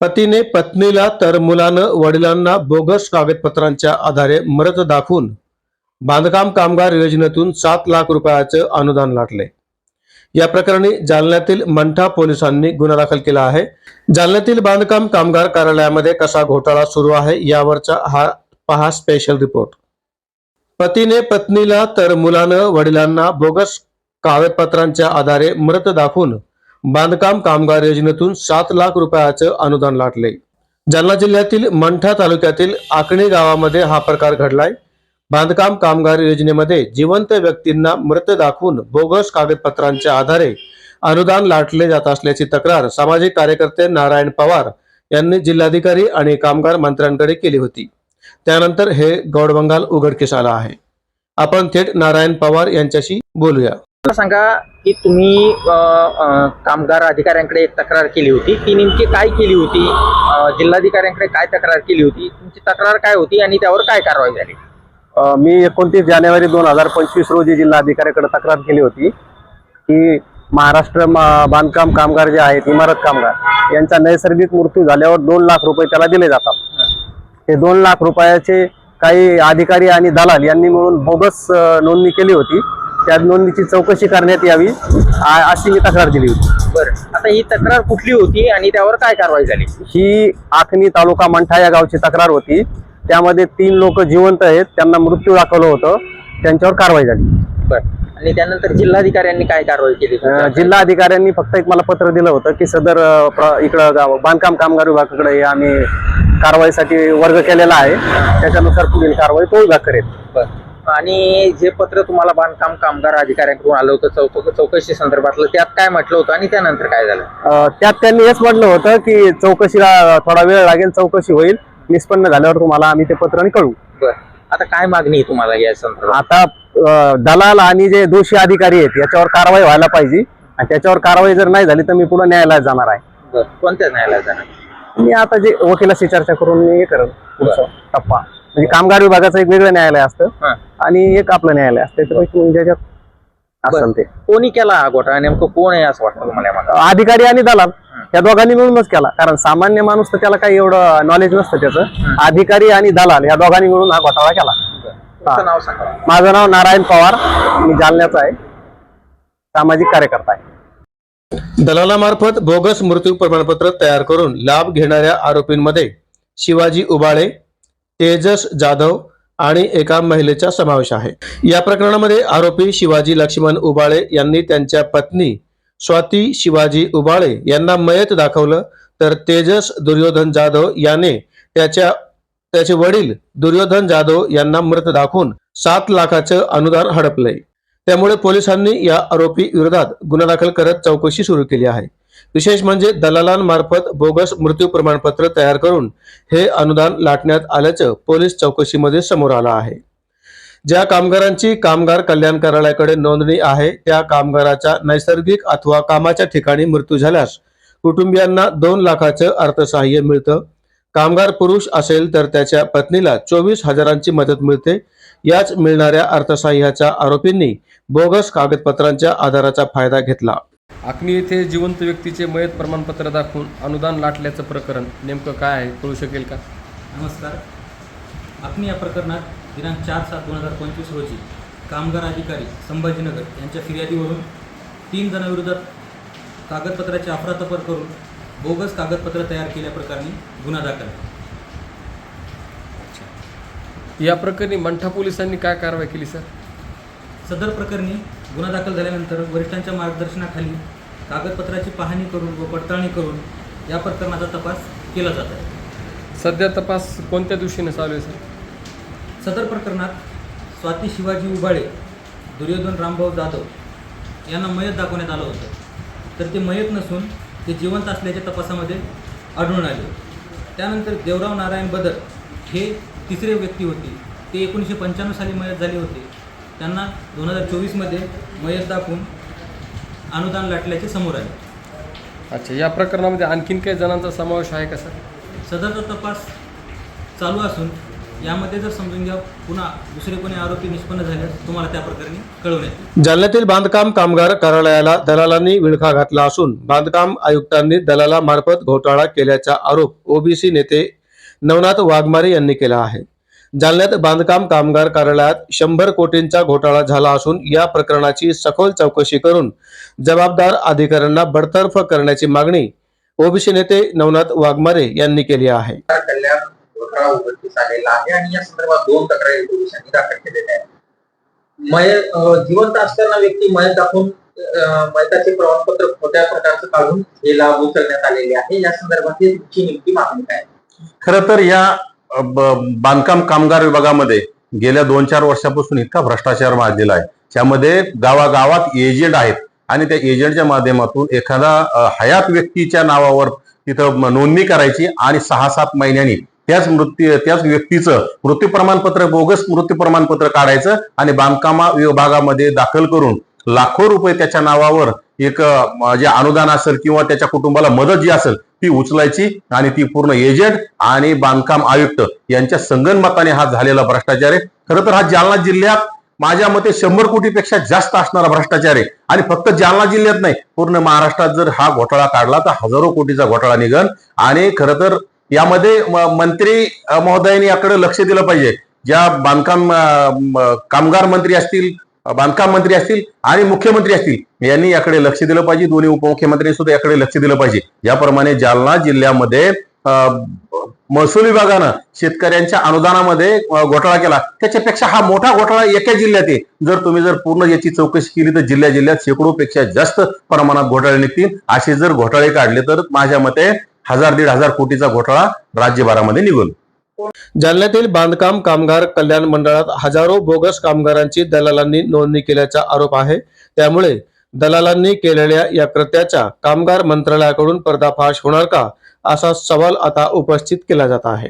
पतीने पत्नीला तर मुलानं वडिलांना बोगस कागदपत्रांच्या आधारे मृत दाखवून बांधकाम कामगार योजनेतून सात लाख रुपयाचं अनुदान लाटले. या प्रकरणी जालन्यातील मंठा पोलिसांनी गुन्हा दाखल केला आहे. जालन्यातील बांधकाम कामगार कार्यालयामध्ये कसा घोटाळा सुरू आहे यावरचा हा पहा स्पेशल रिपोर्ट पतीने पत्नीला तर मुलानं वडिलांना बोगस कागदपत्रांच्या आधारे मृत दाखवून बांधकाम कामगार योजनेतून सात लाख रुपयाचं अनुदान लाटले. जालना जिल्ह्यातील मंठा तालुक्यातील आकणी गावामध्ये हा प्रकार घडलाय. बांधकाम कामगार योजनेमध्ये जिवंत व्यक्तींना मृत दाखवून बोगस कागदपत्रांच्या आधारे अनुदान लाटले जात असल्याची तक्रार सामाजिक कार्यकर्ते नारायण पवार यांनी जिल्हाधिकारी आणि कामगार मंत्र्यांकडे केली होती. त्यानंतर हे गौडबंगाल उघडकीस आला आहे. आपण थेट नारायण पवार यांच्याशी बोलूया. सांगा की तुम्ही कामगार अधिकाऱ्यांकडे तक्रार केली होती. ती नेमकी काय केली होती? जिल्हाधिकाऱ्यांकडे काय तक्रार केली होती? तुमची तक्रार काय होती आणि त्यावर काय कारवाई झाली? मी एकोणतीस जानेवारी दोन हजार पंचवीस रोजी जिल्हाधिकाऱ्याकडे तक्रार केली होती की महाराष्ट्र बांधकाम कामगार जे आहेत इमारत कामगार यांचा नैसर्गिक मृत्यू झाल्यावर दोन लाख रुपये त्याला दिले जातात. ते दोन लाख रुपयाचे काही अधिकारी आणि दलाल यांनी मिळून बोगस नोंदणी केली होती. त्या नोंदणीची चौकशी करण्यात यावी अशी मी तक्रार दिली होती. बरं. आता ही तक्रार कुठली होती आणि त्यावर काय कारवाई झाली? ही आखणी तालुका मंठा या गावची तक्रार होती. त्यामध्ये तीन लोक जिवंत आहेत त्यांना मृत्यू दाखवलं होतं. त्यांच्यावर कारवाई झाली. बरं. आणि त्यानंतर जिल्हाधिकाऱ्यांनी काय कारवाई केली? जिल्हाधिकाऱ्यांनी फक्त एक मला पत्र दिलं होतं की सदर इकडं गाव बांधकाम कामगार विभागाकडे हे आम्ही कारवाईसाठी वर्ग केलेला आहे. त्याच्यानुसार पुढील कारवाई तो विभाग करेल. बरं. आणि जे पत्र तुम्हाला बांधकाम कामगार अधिकाऱ्यांकडून आलं होतं चौक चौकशी संदर्भातलं. त्यात काय म्हटलं होतं आणि त्यानंतर काय झालं? त्यात त्यांनी हेच म्हटलं होतं की चौकशीला थोडा वेळ लागेल चौकशी होईल निष्पन्न झाल्यावर तुम्हाला आम्ही ते पत्राने कळू आता काय मागणी तुम्हाला या संदर्भात? आता दलाल आणि जे दोषी अधिकारी आहेत याच्यावर कारवाई व्हायला पाहिजे. आणि त्याच्यावर कारवाई जर नाही झाली तर मी पुढे न्यायालयात जाणार आहे. कोणत्या न्यायालयात जाणार? मी आता जे वकिलाशी चर्चा करून मी हे करेन पुढचा टप्पा. म्हणजे कामगार विभागाचं एक वेगळं न्यायालय असतं हां. आणि एक आपलं न्यायालय असतं. त्याच्यापैकी ज्याच्यात असेल ते. कोणी केला हा घोटाळा? नेमकं कोण आहे असं वाटतं तुम्हाला? अधिकारी आणि दलाल. या दोघांनी मिळूनच केला. कारण सामान्य माणूस तर त्याला काही एवढं नॉलेज नसतं त्याचं. अधिकारी आणि दलाल या दोघांनी मिळून हा घोटाळा केला. तुमचं नाव सांगा. माझं नाव नारायण पवार. मी जालन्याचा आहे. सामाजिक कार्यकर्ता आहे. दलालामार्फत बोगस मृत्यू प्रमाणपत्र तयार करून लाभ घेणाऱ्या आरोपींमध्ये शिवाजी उबाळे तेजस जाधव आणि एका महिलेचा समावेश आहे. या प्रकरणामध्ये आरोपी शिवाजी लक्ष्मण उबाळे यांनी त्यांच्या पत्नी स्वाती शिवाजी उबाळे यांना मयत दाखवलं तर तेजस दुर्योधन जाधव याने त्याच्या त्याचे वडील दुर्योधन जाधव यांना मृत दाखवून सात लाखाचं अनुदान हडपलंय. त्यामुळे पोलिसांनी या आरोपी विरोधात गुन्हा दाखल करत चौकशी सुरू केली आहे. विशेष म्हणजे दलालांमार्फत बोगस मृत्यू प्रमाणपत्र तयार करून हे अनुदान लाटण्यात आल्याचं पोलीस चौकशीमध्ये समोर आलं आहे. ज्या कामगारांची कामगार कल्याण कार्यालयाकडे नोंदणी आहे त्या कामगाराच्या नैसर्गिक अथवा कामाच्या ठिकाणी मृत्यू झाल्यास कुटुंबियांना दोन लाखाचं अर्थसहाय्य मिळतं. कामगार पुरुष असेल तर त्याच्या पत्नीला चोवीस हजारांची मदत मिळते. याच मिळणाऱ्या अर्थसहाय्याच्या आरोपींनी बोगस कागदपत्रांच्या आधाराचा फायदा घेतला. आखणी येथे जिवंत व्यक्तीचे मयत प्रमाणपत्र दाखवून अनुदान लाटल्याचं प्रकरण नेमकं काय आहे कळू शकेल का? नमस्कार. आपण या प्रकरणात दिनांक चार सात दोन हजार पंचवीस रोजी कामगार अधिकारी संभाजीनगर यांच्या फिर्यादीवरून तीन जणांविरोधात कागदपत्राची अफरातफर करून बोगस कागदपत्र तयार केल्याप्रकरणी गुन्हा दाखल. या प्रकरणी मंठा पोलिसांनी काय कारवाई केली सर? सदर प्रकरणी गुन्हा दाखल झाल्यानंतर वरिष्ठांच्या मार्गदर्शनाखाली कागदपत्राची पाहणी करून व पडताळणी करून या प्रकरणाचा तपास केला जात आहे. सध्या तपास कोणत्या दिवशीने चालू आहे सर? सदर प्रकरणात स्वाती शिवाजी उबाळे दुर्योधन रामभाऊ जाधव यांना मयत दाखवण्यात आलं होतं. तर ते मयत नसून ते जिवंत असल्याच्या तपासामध्ये आढळून आले. त्यानंतर देवराव नारायण बदर हे तिसरे व्यक्ती होते. ते एकोणीसशे पंच्याण्णव साली मयत झाले होते. त्यांना दोन हजार चोवीसमध्ये मयत दाखवून अनुदान लाटल्याचे समोर आले. अच्छा या प्रकरणामध्ये आणखीन काही जणांचा समावेश आहे का सर? सदरचा तपास चालू असून यामध्ये जर समजून घ्या पुन्हा दुसरे कोणी आरोपी निष्पन्न झाल्यास तुम्हाला त्या प्रकरणी कळवण्यात येईल. जालन्यातील बांधकाम कामगार कार्यालयाला दलालांनी विळखा घातला असून बांधकाम आयुक्तांनी दलालामार्फत घोटाळा केल्याचा आरोप ओबीसी नेते नवनाथ वाघमारे यांनी केला आहे. जालन्यात बांधकाम कामगार कार्यालयात शंभर कोटींचा घोटाळा झाला असून या प्रकरणाची सखोल चौकशी करून जबाबदार अधिकाऱ्यांना बडतर्फ करण्याची मागणी ओबीसी नेते नवनाथ वाघमारे यांनी केली आहे. कल्याण घोटाळा उघडकीस आलेला आहे आणि या संदर्भात दोन तक्रारी पोलिसांनी दाखल केलेल्या आहेत. मय अं, जिवंत असताना व्यक्ती मयत दाखवून मयताचे प्रमाणपत्र खोट्या प्रकारचं काढून हे लाभ उचलण्यात आलेले आहे. या संदर्भात तुमची नेमकी मागणी काय खरं तर या बांधकाम कामगार विभागामध्ये गेल्या दोन चार वर्षापासून इतका भ्रष्टाचार माजलेला आहे. त्यामध्ये गावागावात एजंट आहेत आणि त्या एजंटच्या माध्यमातून एखादा हयात व्यक्तीच्या नावावर तिथं नोंदणी करायची आणि सहा सात महिन्यांनी त्याच मृत्यू त्याच व्यक्तीचं मृत्यू प्रमाणपत्र बोगस मृत्यू प्रमाणपत्र काढायचं आणि बांधकाम विभागामध्ये दाखल करून लाखो रुपये त्याच्या नावावर एक जे अनुदान असेल किंवा त्याच्या कुटुंबाला मदत जी असेल ती उचलायची आणि ती पूर्ण एजंट आणि बांधकाम आयुक्त यांच्या संगणमताने हा झालेला भ्रष्टाचार आहे. खरं तर हा जालना जिल्ह्यात माझ्या मते शंभर कोटीपेक्षा जास्त असणारा भ्रष्टाचार आहे. आणि फक्त जालना जिल्ह्यात नाही पूर्ण महाराष्ट्रात जर हा घोटाळा काढला तर हजारो कोटीचा घोटाळा निघन. आणि खरं तर यामध्ये मंत्री महोदयांनी याकडे लक्ष दिलं पाहिजे. ज्या बांधकाम कामगार मंत्री असतील बांधकाम मंत्री असतील आणि मुख्यमंत्री असतील यांनी याकडे लक्ष दिलं पाहिजे. दोन्ही उपमुख्यमंत्री सुद्धा याकडे लक्ष दिलं पाहिजे. याप्रमाणे जालना जिल्ह्यामध्ये महसूल विभागानं शेतकऱ्यांच्या अनुदानामध्ये घोटाळा केला. त्याच्यापेक्षा हा मोठा घोटाळा एका जिल्ह्यात आहे. जर तुम्ही जर पूर्ण याची चौकशी केली तर जिल्ह्या जिल्ह्यात शेकडो पेक्षा जास्त प्रमाणात घोटाळे निघतील. असे जर घोटाळे काढले तर माझ्या मते हजार दीड हजार कोटीचा घोटाळा राज्यभरामध्ये निघून जालन्यातील बांधकाम कामगार कल्याण मंडळात हजारो बोगस कामगारांची दलालांनी नोंदणी केल्याचा आरोप आहे. त्यामुळे दलालांनी केलेल्या या कृत्याचा कामगार मंत्रालयाकडून पर्दाफाश होणार का? असा सवाल आता उपस्थित केला जात आहे.